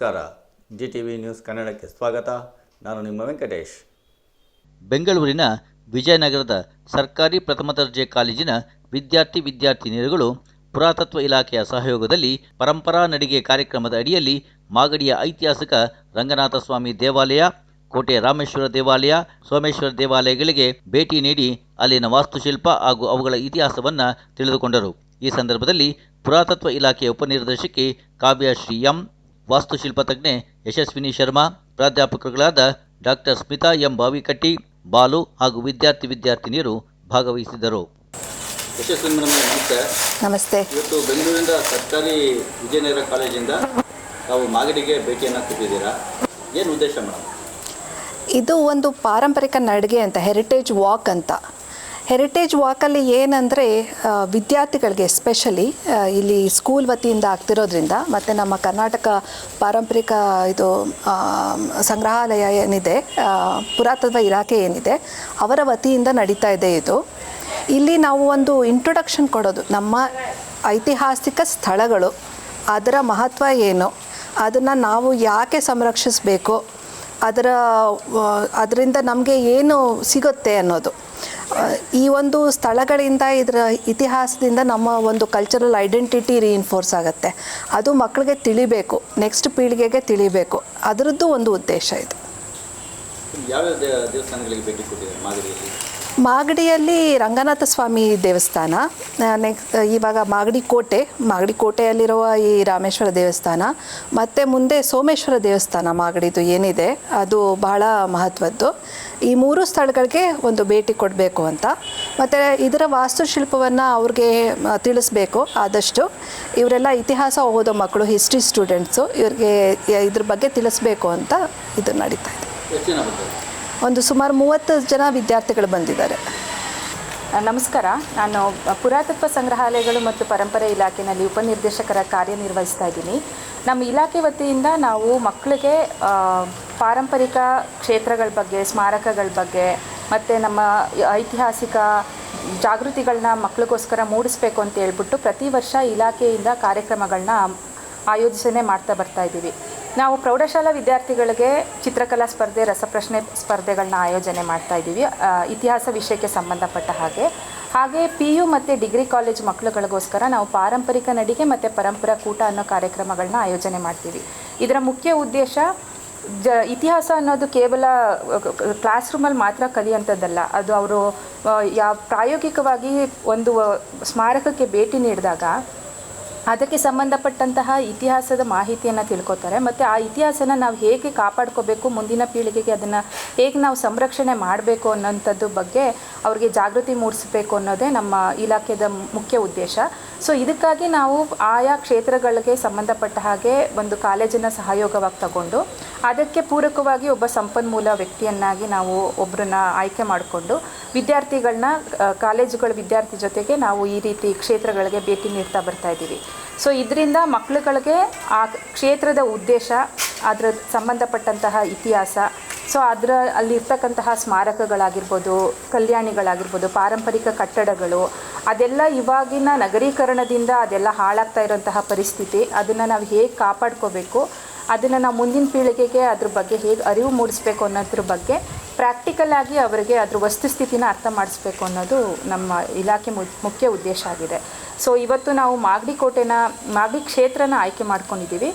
ನಮಸ್ಕಾರ. G T V news ಕನ್ನಡಕ್ಕೆ ಸ್ವಾಗತ. ನಾನು ನಿಮ್ಮ ವೆಂಕಟೇಶ್. ಬೆಂಗಳೂರಿನ ವಿಜಯನಗರದ ಸರ್ಕಾರಿ ಪ್ರಥಮ ದರ್ಜೆ ಕಾಲೇಜಿನ ವಿದ್ಯಾರ್ಥಿ ವಿದ್ಯಾರ್ಥಿನಿಯರುಗಳು ಪುರಾತತ್ವ ಇಲಾಖೆಯ ಸಹಯೋಗದಲ್ಲಿ ಪರಂಪರಾ ನಡಿಗೆ ಕಾರ್ಯಕ್ರಮದ ಅಡಿಯಲ್ಲಿ ಮಾಗಡಿಯ ಐತಿಹಾಸಿಕ ರಂಗನಾಥ ಸ್ವಾಮಿ ದೇವಾಲಯ, ಕೋಟೆ ರಾಮೇಶ್ವರ ದೇವಾಲಯ, ಸೋಮೇಶ್ವರ ದೇವಾಲಯಗಳಿಗೆ ಭೇಟಿ ನೀಡಿ ಅಲ್ಲಿನ ವಾಸ್ತುಶಿಲ್ಪ ಹಾಗೂ ಅವುಗಳ ಇತಿಹಾಸವನ್ನು ತಿಳಿದುಕೊಂಡರು. ಈ ಸಂದರ್ಭದಲ್ಲಿ ಪುರಾತತ್ವ ಇಲಾಖೆಯ ಉಪನಿರ್ದೇಶಕಿ ಕಾವ್ಯ ಶ್ರೀ ಎಂ ವಾಸ್ತುಶಿಲ್ಪ ತಜ್ಞೆ ಯಶಸ್ವಿನಿ ಶರ್ಮಾ ಪ್ರಾಧ್ಯಾಪಕರುಗಳಾದ ಡಾಕ್ಟರ್ ಸ್ಮಿತಾ ಎಂ ಬಾವಿಕಟ್ಟಿ ಬಾಲು ಹಾಗೂ ವಿದ್ಯಾರ್ಥಿ ವಿದ್ಯಾರ್ಥಿನಿಯರು ಭಾಗವಹಿಸಿದರು ಯಶಸ್ವಿನಿ ನಮಸ್ತೆ. ನಮಸ್ತೆ. ಇವತ್ತು ಬೆಂಗಳೂರಿಂದ ಸರ್ಕಾರಿ ವಿಜಯನಗರ ಕಾಲೇಜಿಂದ ನಾವು ಮಾಗಡಿಗೆ ಭೇಟಿಯನ್ನು ಕೊಟ್ಟಿದ್ದೀರಾ? ಏನು ಉದ್ದೇಶ ಮೇಡಮ್? ಇದು ಒಂದು ಪಾರಂಪರಿಕ ನಡಿಗೆ ಅಂತ ಹೆರಿಟೇಜ್ ವಾಕ್ ಅಂತ. ಹೆರಿಟೇಜ್ ವಾಕಲ್ಲಿ ಏನಂದರೆ ವಿದ್ಯಾರ್ಥಿಗಳಿಗೆ ಎಸ್ಪೆಷಲಿ ಇಲ್ಲಿ ಸ್ಕೂಲ್ ವತಿಯಿಂದ ಆಗ್ತಿರೋದ್ರಿಂದ, ಮತ್ತು ನಮ್ಮ ಕರ್ನಾಟಕ ಪಾರಂಪರಿಕ ಇದು ಸಂಗ್ರಹಾಲಯ ಏನಿದೆ ಪುರಾತತ್ವ ಇಲಾಖೆ ಏನಿದೆ, ಅವರ ವತಿಯಿಂದ ನಡೀತಾ ಇದೆ ಇದು. ಇಲ್ಲಿ ನಾವು ಒಂದು ಇಂಟ್ರೊಡಕ್ಷನ್ ಕೊಡೋದು, ನಮ್ಮ ಐತಿಹಾಸಿಕ ಸ್ಥಳಗಳು, ಅದರ ಮಹತ್ವ ಏನು, ಅದನ್ನು ನಾವು ಯಾಕೆ ಸಂರಕ್ಷಿಸಬೇಕು, ಅದರ ಅದರಿಂದ ನಮಗೆ ಏನು ಸಿಗುತ್ತೆ ಅನ್ನೋದು. ಈ ಒಂದು ಸ್ಥಳಗಳಿಂದ ಇದರ ಇತಿಹಾಸದಿಂದ ನಮ್ಮ ಒಂದು ಕಲ್ಚರಲ್ ಐಡೆಂಟಿಟಿ ರೀಇನ್ಫೋರ್ಸ್ ಆಗುತ್ತೆ. ಅದು ಮಕ್ಕಳಿಗೆ ತಿಳಿಬೇಕು ನೆಕ್ಸ್ಟ್ ಪೀಳಿಗೆಗೆ ತಿಳಿಬೇಕು. ಅದರದ್ದು ಒಂದು ಉದ್ದೇಶ ಇದು. ಯಾವ್ಯಾವ ದೇವಸ್ಥಾನಗಳಿಗೆ ಭೇಟಿ ಮಾಗಡಿಯಲ್ಲಿ ಮಾಗಡಿಯಲ್ಲಿ ರಂಗನಾಥ ಸ್ವಾಮಿ ದೇವಸ್ಥಾನ ನೆಕ್ಸ್ಟ್ ಇವಾಗ ಮಾಗಡಿ ಕೋಟೆ, ಮಾಗಡಿ ಕೋಟೆಯಲ್ಲಿರುವ ಈ ರಾಮೇಶ್ವರ ದೇವಸ್ಥಾನ, ಮತ್ತು ಮುಂದೆ ಸೋಮೇಶ್ವರ ದೇವಸ್ಥಾನ ಮಾಗಡಿದು ಏನಿದೆ, ಅದು ಬಹಳ ಮಹತ್ವದ್ದು. ಈ ಮೂರು ಸ್ಥಳಗಳಿಗೆ ಒಂದು ಭೇಟಿ ಕೊಡಬೇಕು ಅಂತ. ಮತ್ತು ಇದರ ವಾಸ್ತುಶಿಲ್ಪವನ್ನು ಅವ್ರಿಗೆ ತಿಳಿಸ್ಬೇಕು ಆದಷ್ಟು. ಇವರೆಲ್ಲ ಇತಿಹಾಸ ಓದೋ ಮಕ್ಕಳು, ಹಿಸ್ಟ್ರಿ ಸ್ಟೂಡೆಂಟ್ಸು, ಇವ್ರಿಗೆ ಇದ್ರ ಬಗ್ಗೆ ತಿಳಿಸ್ಬೇಕು ಅಂತ ಇದು ನಡೀತಾ ಇದೆ. ಒಂದು ಸುಮಾರು ಮೂವತ್ತು ಜನ ವಿದ್ಯಾರ್ಥಿಗಳು ಬಂದಿದ್ದಾರೆ. ನಮಸ್ಕಾರ. ನಾನು ಪುರಾತತ್ವ ಸಂಗ್ರಹಾಲಯಗಳು ಮತ್ತು ಪರಂಪರೆ ಇಲಾಖೆಯಲ್ಲಿ ಉಪನಿರ್ದೇಶಕರ ಕಾರ್ಯನಿರ್ವಹಿಸ್ತಾ ಇದ್ದೀನಿ. ನಮ್ಮ ಇಲಾಖೆ ವತಿಯಿಂದ ನಾವು ಮಕ್ಕಳಿಗೆ ಪಾರಂಪರಿಕ ಕ್ಷೇತ್ರಗಳ ಬಗ್ಗೆ, ಸ್ಮಾರಕಗಳ ಬಗ್ಗೆ ಮತ್ತು ನಮ್ಮ ಐತಿಹಾಸಿಕ ಜಾಗೃತಿಗಳನ್ನ ಮಕ್ಕಳಿಗೋಸ್ಕರ ಮೂಡಿಸ್ಬೇಕು ಅಂತ ಹೇಳ್ಬಿಟ್ಟು ಪ್ರತಿ ವರ್ಷ ಇಲಾಖೆಯಿಂದ ಕಾರ್ಯಕ್ರಮಗಳನ್ನ ಆಯೋಜನೆ ಮಾಡ್ತಾ ಬರ್ತಾ ಇದ್ದೀವಿ. ನಾವು ಪ್ರೌಢಶಾಲಾ ವಿದ್ಯಾರ್ಥಿಗಳಿಗೆ ಚಿತ್ರಕಲಾ ಸ್ಪರ್ಧೆ, ರಸಪ್ರಶ್ನೆ ಸ್ಪರ್ಧೆಗಳನ್ನ ಆಯೋಜನೆ ಮಾಡ್ತಾ ಇದ್ದೀವಿ. ಇತಿಹಾಸ ವಿಷಯಕ್ಕೆ ಸಂಬಂಧಪಟ್ಟ ಹಾಗೆ. ಹಾಗೆ ಪಿ ಯು ಮತ್ತು ಡಿಗ್ರಿ ಕಾಲೇಜ್ ಮಕ್ಕಳುಗಳಿಗೋಸ್ಕರ ನಾವು ಪಾರಂಪರಿಕ ನಡಿಗೆ ಮತ್ತು ಪರಂಪರಾ ಕೂಟ ಅನ್ನೋ ಕಾರ್ಯಕ್ರಮಗಳನ್ನ ಆಯೋಜನೆ ಮಾಡ್ತೀವಿ. ಇದರ ಮುಖ್ಯ ಉದ್ದೇಶ ಜ, ಇತಿಹಾಸ ಅನ್ನೋದು ಕೇವಲ ಕ್ಲಾಸ್ ರೂಮಲ್ಲಿ ಮಾತ್ರ ಕಲಿಯುವಂಥದ್ದಲ್ಲ ಅದು ಅವರು ಯಾವ ಪ್ರಾಯೋಗಿಕವಾಗಿ ಒಂದು ಸ್ಮಾರಕಕ್ಕೆ ಭೇಟಿ ನೀಡಿದಾಗ ಅದಕ್ಕೆ ಸಂಬಂಧಪಟ್ಟಂತಹ ಇತಿಹಾಸದ ಮಾಹಿತಿಯನ್ನು ತಿಳ್ಕೊತಾರೆ. ಮತ್ತು ಆ ಇತಿಹಾಸನ ನಾವು ಹೇಗೆ ಕಾಪಾಡ್ಕೋಬೇಕು, ಮುಂದಿನ ಪೀಳಿಗೆಗೆ ಅದನ್ನು ಹೇಗೆ ನಾವು ಸಂರಕ್ಷಣೆ ಮಾಡಬೇಕು ಅನ್ನೋಂಥದ್ದು ಬಗ್ಗೆ ಅವ್ರಿಗೆ ಜಾಗೃತಿ ಮೂಡಿಸಬೇಕು ಅನ್ನೋದೇ ನಮ್ಮ ಇಲಾಖೆದ ಮುಖ್ಯ ಉದ್ದೇಶ. ಸೊ ಇದಕ್ಕಾಗಿ ನಾವು ಆಯಾ ಕ್ಷೇತ್ರಗಳಿಗೆ ಸಂಬಂಧಪಟ್ಟ ಹಾಗೆ ಒಂದು ಕಾಲೇಜಿನ ಸಹಯೋಗವಾಗಿ ತಗೊಂಡು, ಅದಕ್ಕೆ ಪೂರಕವಾಗಿ ಒಬ್ಬ ಸಂಪನ್ಮೂಲ ವ್ಯಕ್ತಿಯನ್ನಾಗಿ ನಾವು ಒಬ್ಬರನ್ನ ಆಯ್ಕೆ ಮಾಡಿಕೊಂಡು ವಿದ್ಯಾರ್ಥಿಗಳನ್ನ ಕಾಲೇಜುಗಳ ವಿದ್ಯಾರ್ಥಿ ಜೊತೆಗೆ ನಾವು ಈ ರೀತಿ ಕ್ಷೇತ್ರಗಳಿಗೆ ಭೇಟಿ ನೀಡ್ತಾ ಬರ್ತಾ ಇದ್ದೀವಿ. ಸೊ ಇದರಿಂದ ಮಕ್ಕಳುಗಳಿಗೆ ಆ ಕ್ಷೇತ್ರದ ಉದ್ದೇಶ, ಅದರ ಸಂಬಂಧಪಟ್ಟಂತಹ ಇತಿಹಾಸ ಸೊ ಅದರ ಅಲ್ಲಿರ್ತಕ್ಕಂತಹ ಸ್ಮಾರಕಗಳಾಗಿರ್ಬೋದು, ಕಲ್ಯಾಣಿಗಳಾಗಿರ್ಬೋದು, ಪಾರಂಪರಿಕ ಕಟ್ಟಡಗಳು, ಅದೆಲ್ಲ ಇವಾಗಿನ ನಗರೀಕರಣದಿಂದ ಅದೆಲ್ಲ ಹಾಳಾಗ್ತಾ ಇರೋಂತಹ ಪರಿಸ್ಥಿತಿ. ಅದನ್ನು ನಾವು ಹೇಗೆ ಕಾಪಾಡ್ಕೋಬೇಕು, ಅದನ್ನು ನಾವು ಮುಂದಿನ ಪೀಳಿಗೆಗೆ ಅದ್ರ ಬಗ್ಗೆ ಹೇಗೆ ಅರಿವು ಮೂಡಿಸ್ಬೇಕು ಅನ್ನೋದ್ರ ಬಗ್ಗೆ ಪ್ರಾಕ್ಟಿಕಲ್ ಆಗಿ ಅವರಿಗೆ ಅದ್ರ ವಸ್ತುಸ್ಥಿತಿನ ಅರ್ಥ ಮಾಡಿಸ್ಬೇಕು ಅನ್ನೋದು ನಮ್ಮ ಇಲಾಖೆ ಮುಖ್ಯ ಉದ್ದೇಶ ಆಗಿದೆ. ಸೊ ಇವತ್ತು ನಾವು ಮಾಗಡಿ ಕೋಟೆನ, ಮಾಗಡಿ ಕ್ಷೇತ್ರನ ಆಯ್ಕೆ ಮಾಡ್ಕೊಂಡಿದ್ದೀವಿ.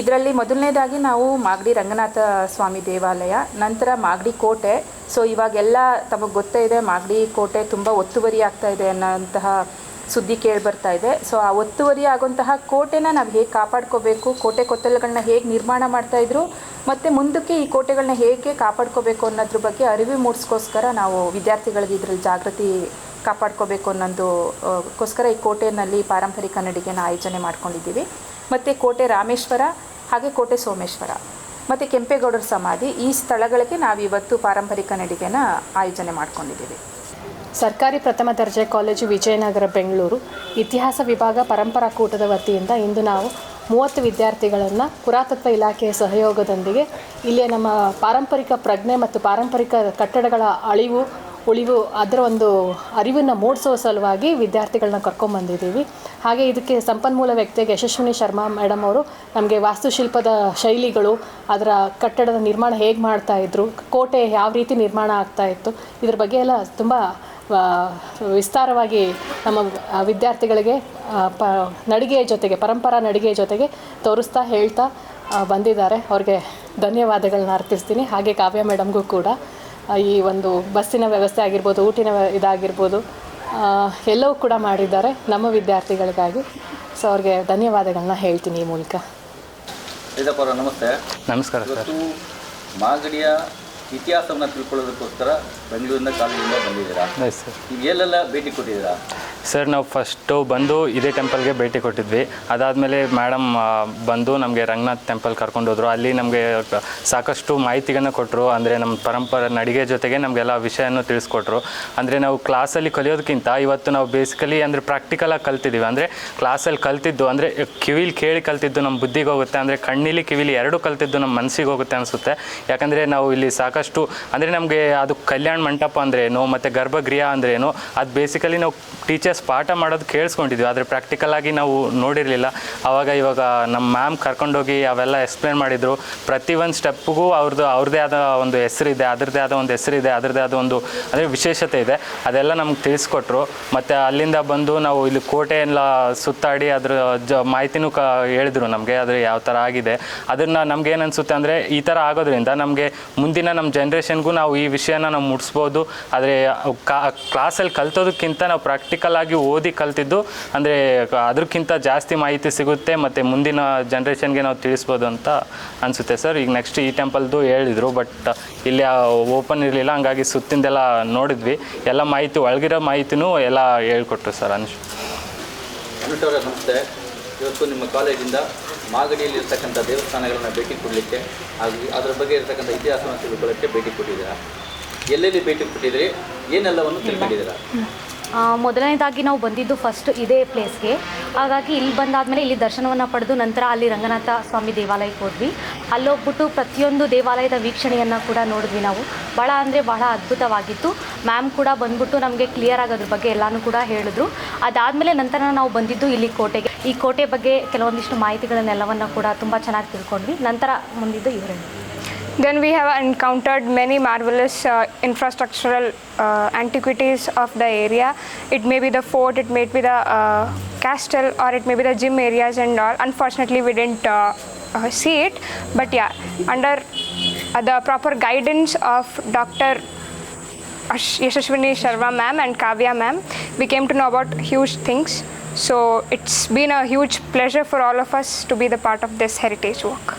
ಇದರಲ್ಲಿ ಮೊದಲನೇದಾಗಿ ನಾವು ಮಾಗಡಿ ರಂಗನಾಥ ಸ್ವಾಮಿ ದೇವಾಲಯ, ನಂತರ ಮಾಗಡಿ ಕೋಟೆ. ಸೊ ಇವಾಗೆಲ್ಲ ತಮಗೆ ಗೊತ್ತೇ ಇದೆ, ಮಾಗಡಿ ಕೋಟೆ ತುಂಬ ಒತ್ತುವರಿ ಆಗ್ತಾ ಇದೆ ಅನ್ನೋಂತಹ ಸುದ್ದಿ ಕೇಳಿ ಬರ್ತಾ ಇದೆ. ಸೊ ಆ ಒತ್ತುವರಿ ಆಗುವಂತಹ ಕೋಟೆನ ನಾವು ಹೇಗೆ ಕಾಪಾಡ್ಕೋಬೇಕು ಕೋಟೆ ಕೊತ್ತಲಗಳನ್ನ ಹೇಗೆ ನಿರ್ಮಾಣ ಮಾಡ್ತಾ ಇದ್ರು ಮತ್ತು ಮುಂದಕ್ಕೆ ಈ ಕೋಟೆಗಳನ್ನ ಹೇಗೆ ಕಾಪಾಡ್ಕೋಬೇಕು ಅನ್ನೋದ್ರ ಬಗ್ಗೆ ಅರಿವು ಮೂಡಿಸ್ಕೋಸ್ಕರ ನಾವು ವಿದ್ಯಾರ್ಥಿಗಳಿಗೆ ಇದ್ರಲ್ಲಿ ಜಾಗೃತಿ ಕಾಪಾಡ್ಕೋಬೇಕು ಅನ್ನೋದು ಆ, ಗೋಸ್ಕರ ಈ ಕೋಟೆಯಲ್ಲಿ ಪಾರಂಪರಿಕ ನಡಿಗೆನ ಆಯೋಜನೆ ಮಾಡ್ಕೊಂಡಿದ್ದೀವಿ. ಮತ್ತು ಕೋಟೆ ರಾಮೇಶ್ವರ ಹಾಗೆ ಕೋಟೆ ಸೋಮೇಶ್ವರ ಮತ್ತು ಕೆಂಪೇಗೌಡರ ಸಮಾಧಿ ಈ ಸ್ಥಳಗಳಿಗೆ ನಾವಿವತ್ತು ಪಾರಂಪರಿಕ ನಡಿಗೆನ ಆಯೋಜನೆ ಮಾಡ್ಕೊಂಡಿದ್ದೀವಿ. ಸರ್ಕಾರಿ ಪ್ರಥಮ ದರ್ಜೆ ಕಾಲೇಜು ವಿಜಯನಗರ, ಬೆಂಗಳೂರು. ಇತಿಹಾಸ ವಿಭಾಗ ಪರಂಪರಾ ಕೂಟದ ವತಿಯಿಂದ ಇಂದು ನಾವು ಮೂವತ್ತು ವಿದ್ಯಾರ್ಥಿಗಳನ್ನು ಪುರಾತತ್ವ ಇಲಾಖೆಯ ಸಹಯೋಗದೊಂದಿಗೆ ಇಲ್ಲಿಯ ನಮ್ಮ ಪಾರಂಪರಿಕ ಪ್ರಜ್ಞೆ ಮತ್ತು ಪಾರಂಪರಿಕ ಕಟ್ಟಡಗಳ ಅಳಿವು, ಉಳಿವು, ಅದರ ಒಂದು ಅರಿವನ್ನು ಮೂಡಿಸೋ ಸಲುವಾಗಿ ವಿದ್ಯಾರ್ಥಿಗಳನ್ನ ಕರ್ಕೊಂಬಂದಿದ್ದೀವಿ ಹಾಗೆ ಇದಕ್ಕೆ ಸಂಪನ್ಮೂಲ ವ್ಯಕ್ತಿಯಾಗಿ ಯಶಸ್ವಿನಿ ಶರ್ಮಾ ಮೇಡಮ್ ಅವರು ನಮಗೆ ವಾಸ್ತುಶಿಲ್ಪದ ಶೈಲಿಗಳು, ಅದರ ಕಟ್ಟಡದ ನಿರ್ಮಾಣ ಹೇಗೆ ಮಾಡ್ತಾ ಇದ್ರು, ಕೋಟೆ ಯಾವ ರೀತಿ ನಿರ್ಮಾಣ ಆಗ್ತಾ ಇತ್ತು, ಇದ್ರ ಬಗ್ಗೆ ಎಲ್ಲ ತುಂಬ ವಿಸ್ತಾರವಾಗಿ ನಮ್ಮ ವಿದ್ಯಾರ್ಥಿಗಳಿಗೆ ಪ ನಡಿಗೆಯ ಜೊತೆಗೆ ಪರಂಪರಾ ನಡಿಗೆಯ ಜೊತೆಗೆ ತೋರಿಸ್ತಾ ಹೇಳ್ತಾ ಬಂದಿದ್ದಾರೆ. ಅವ್ರಿಗೆ ಧನ್ಯವಾದಗಳನ್ನ ಅರ್ಪಿಸ್ತೀನಿ. ಹಾಗೆ ಕಾವ್ಯ ಮೇಡಮ್ಗೂ ಕೂಡ ಈ ಒಂದು ಬಸ್ಸಿನ ವ್ಯವಸ್ಥೆ ಆಗಿರ್ಬೋದು ಊಟಿನ ವ್ಯ- ಇದಾಗಿರ್ಬೋದು ಎಲ್ಲವೂ ಕೂಡ ಮಾಡಿದ್ದಾರೆ ನಮ್ಮ ವಿದ್ಯಾರ್ಥಿಗಳಿಗಾಗಿ. ಸೊ ಅವ್ರಿಗೆ ಧನ್ಯವಾದಗಳನ್ನ ಹೇಳ್ತೀನಿ ಈ ಮೂಲಕ. ನಮಸ್ತೆ. ನಮಸ್ಕಾರ ಮಾಗಡಿಯ ಇತಿಹಾಸವನ್ನು ತಿಳ್ಕೊಳ್ಳೋದಕ್ಕೋಸ್ಕರ ಬೆಂಗಳೂರಿನ ಕಾಲೇಜಿಂದ ಬಂದಿದ್ದೀರಾ? ಎಲ್ಲೆಲ್ಲ ಭೇಟಿ ಕೊಟ್ಟಿದ್ದೀರಾ? ಸರ್, ನಾವು ಫಸ್ಟು ಬಂದು ಇದೇ ಟೆಂಪಲ್ಗೆ ಭೇಟಿ ಕೊಟ್ಟಿದ್ವಿ. ಅದಾದಮೇಲೆ ಮೇಡಮ್ ಬಂದು ನಮಗೆ ರಂಗನಾಥ್ ಟೆಂಪಲ್ ಕರ್ಕೊಂಡು ಹೋದ್ರು. ಅಲ್ಲಿ ನಮಗೆ ಸಾಕಷ್ಟು ಮಾಹಿತಿಗಳನ್ನ ಕೊಟ್ಟರು ಅಂದರೆ ನಮ್ಮ ಪರಂಪರೆ, ನಡಿಗೆ ಜೊತೆಗೆ ನಮಗೆಲ್ಲ ವಿಷಯನೂ ತಿಳಿಸ್ಕೊಟ್ರು. ಅಂದರೆ ನಾವು ಕ್ಲಾಸಲ್ಲಿ ಕಲಿಯೋದಕ್ಕಿಂತ ಇವತ್ತು ನಾವು ಬೇಸಿಕಲಿ ಅಂದರೆ ಪ್ರಾಕ್ಟಿಕಲಾಗಿ ಕಲ್ತಿದ್ದೀವಿ ಅಂದರೆ ಕ್ಲಾಸಲ್ಲಿ ಕಲ್ತಿದ್ದು, ಅಂದರೆ ಕಿವಿಲಿ ಕೇಳಿ ಕಲ್ತಿದ್ದು ನಮ್ಮ ಬುದ್ಧಿಗೆ ಹೋಗುತ್ತೆ. ಅಂದರೆ ಕಣ್ಣಿಲಿ ಕಿವಿಲಿ ಎರಡೂ ಕಲ್ತಿದ್ದು ನಮ್ಮ ಮನಸ್ಸಿಗೆ ಹೋಗುತ್ತೆ ಅನಿಸುತ್ತೆ. ಯಾಕಂದರೆ ನಾವು ಇಲ್ಲಿ ಸಾಕಷ್ಟು, ಅಂದರೆ ನಮಗೆ ಅದು ಕಲ್ಯಾಣ ಮಂಟಪ ಅಂದ್ರೇನು, ಮತ್ತು ಗರ್ಭಗೃಹ ಅಂದ್ರೇನು, ಅದು ಬೇಸಿಕಲಿ ನಾವು ಟೀಚರ್ಸ್ ಪಾಠ ಮಾಡೋದು ಕೇಳಿಸ್ಕೊಂಡಿದ್ವಿ, ಆದರೆ ಪ್ರಾಕ್ಟಿಕಲ್ ಆಗಿ ನಾವು ನೋಡಿರಲಿಲ್ಲ. ಆವಾಗ ಇವಾಗ ನಮ್ಮ ಮ್ಯಾಮ್ ಕರ್ಕೊಂಡೋಗಿ ಅವೆಲ್ಲ ಎಕ್ಸ್ಪ್ಲೇನ್ ಮಾಡಿದರು. ಒಂದು ಸ್ಟೆಪ್ಗೂ ಅವ್ರದ್ದು ಅವ್ರದ್ದೇ ಆದ ಒಂದು ಹೆಸರಿದೆ, ಅದರದ್ದೇ ಆದ ಒಂದು ಹೆಸರಿದೆ, ಅದರದ್ದೇ ಆದ ಒಂದು, ಅಂದರೆ ವಿಶೇಷತೆ ಇದೆ. ಅದೆಲ್ಲ ನಮ್ಗೆ ತಿಳಿಸ್ಕೊಟ್ರು. ಮತ್ತು ಅಲ್ಲಿಂದ ಬಂದು ನಾವು ಇಲ್ಲಿ ಕೋಟೆ ಎಲ್ಲ ಸುತ್ತಾಡಿ ಅದ್ರ ಜ, ಮಾಹಿತಿನೂ ಕ, ಹೇಳಿದ್ರು ನಮಗೆ ಅದ್ರ ಯಾವ ಥರ ಆಗಿದೆ. ಅದನ್ನು ನಮ್ಗೆ ಏನು ಅನಿಸುತ್ತೆ ಅಂದರೆ, ಈ ಥರ ಆಗೋದ್ರಿಂದ ನಮಗೆ ಮುಂದಿನ ನಮ್ಮ ಜನ್ರೇಷನ್ಗೂ ನಾವು ಈ ವಿಷಯನ ನಾವು ಮುಟ್ಸ್ಬೋದು. ಆದರೆ ಕ್ಲಾಸಲ್ಲಿ ಕಲ್ತೋದಕ್ಕಿಂತ ನಾವು ಪ್ರಾಕ್ಟಿಕಲ್ ಆಗಿ ಓದಿ ಕಲ್ತಿದ್ದು, ಅಂದರೆ ಅದಕ್ಕಿಂತ ಜಾಸ್ತಿ ಮಾಹಿತಿ ಸಿಗುತ್ತೆ ಮತ್ತು ಮುಂದಿನ ಜನ್ರೇಷನ್ಗೆ ನಾವು ತಿಳಿಸ್ಬೋದು ಅಂತ ಅನಿಸುತ್ತೆ ಸರ್. ಈಗ ನೆಕ್ಸ್ಟ್ ಈ ಟೆಂಪಲ್ದು ಹೇಳಿದರು ಬಟ್ ಇಲ್ಲಿ ಓಪನ್ ಇರಲಿಲ್ಲ, ಹಂಗಾಗಿ ಸುತ್ತಿಂದೆಲ್ಲ ನೋಡಿದ್ವಿ. ಎಲ್ಲ ಮಾಹಿತಿ, ಒಳಗಿರೋ ಮಾಹಿತಿನೂ ಎಲ್ಲ ಹೇಳ್ಕೊಟ್ರು ಸರ್ ಅನುಷ್. ನಮಸ್ತೆ. ಇವತ್ತು ನಿಮ್ಮ ಕಾಲೇಜಿಂದ ಮಾಗಡಿಯಲ್ಲಿ ಇರ್ತಕ್ಕಂಥ ದೇವಸ್ಥಾನಗಳನ್ನ ಭೇಟಿ ಕೊಡಲಿಕ್ಕೆ ಹಾಗೂ ಅದರ ಬಗ್ಗೆ ಇರತಕ್ಕಂಥ ಇತಿಹಾಸವನ್ನು ತಿಳ್ಕೊಳ್ಳೋಕ್ಕೆ ಭೇಟಿ ಕೊಟ್ಟಿದ್ದೀರಾ? ಎಲ್ಲೆಲ್ಲಿ ಭೇಟಿ ಕೊಟ್ಟಿದ್ದೀರಿ ಏನೆಲ್ಲವನ್ನು ತಿಳ್ಕೊಂಡಿದ್ದೀರಾ? ಮೊದಲನೇದಾಗಿ ನಾವು ಬಂದಿದ್ದು ಫಸ್ಟ್ ಇದೇ ಪ್ಲೇಸ್ಗೆ ಹಾಗಾಗಿ ಇಲ್ಲಿ ಬಂದಾದಮೇಲೆ ಇಲ್ಲಿ ದರ್ಶನವನ್ನು ಪಡೆದು ನಂತರ ಅಲ್ಲಿ ರಂಗನಾಥ ಸ್ವಾಮಿ ದೇವಾಲಯಕ್ಕೆ ಹೋದ್ವಿ. ಅಲ್ಲೋಗ್ಬಿಟ್ಟು ಪ್ರತಿಯೊಂದು ದೇವಾಲಯದ ವೀಕ್ಷಣೆಯನ್ನು ಕೂಡ ನೋಡಿದ್ವಿ ನಾವು. ಭಾಳ ಅಂದರೆ ಬಹಳ ಅದ್ಭುತವಾಗಿತ್ತು. ಮ್ಯಾಮ್ ಕೂಡ ಬಂದ್ಬಿಟ್ಟು ನಮಗೆ ಕ್ಲಿಯರ್ ಆಗೋದ್ರ ಬಗ್ಗೆ ಎಲ್ಲನೂ ಕೂಡ ಹೇಳಿದ್ರು. ಅದಾದಮೇಲೆ ನಂತರ ನಾವು ಬಂದಿದ್ದು ಇಲ್ಲಿ ಕೋಟೆಗೆ. ಈ ಕೋಟೆ ಬಗ್ಗೆ ಕೆಲವೊಂದಿಷ್ಟು ಮಾಹಿತಿಗಳನ್ನೆಲ್ಲವನ್ನು ಕೂಡ ತುಂಬ ಚೆನ್ನಾಗಿ ತಿಳ್ಕೊಂಡ್ವಿ. ನಂತರ ಮುಂದಿದ್ದು ಇವರೇ Then we have encountered many marvelous uh, infrastructural uh, antiquities of the area. It may be the fort, it may be the uh, castle, or it may be the gym areas and all. Unfortunately, we didn't uh, uh, see it, but yeah, under uh, the proper guidance of Dr. Ash- Yashaswini Sharma ma'am and Kavya ma'am, we came to know about huge things. So it's been a huge pleasure for all of us to be the part of this heritage walk.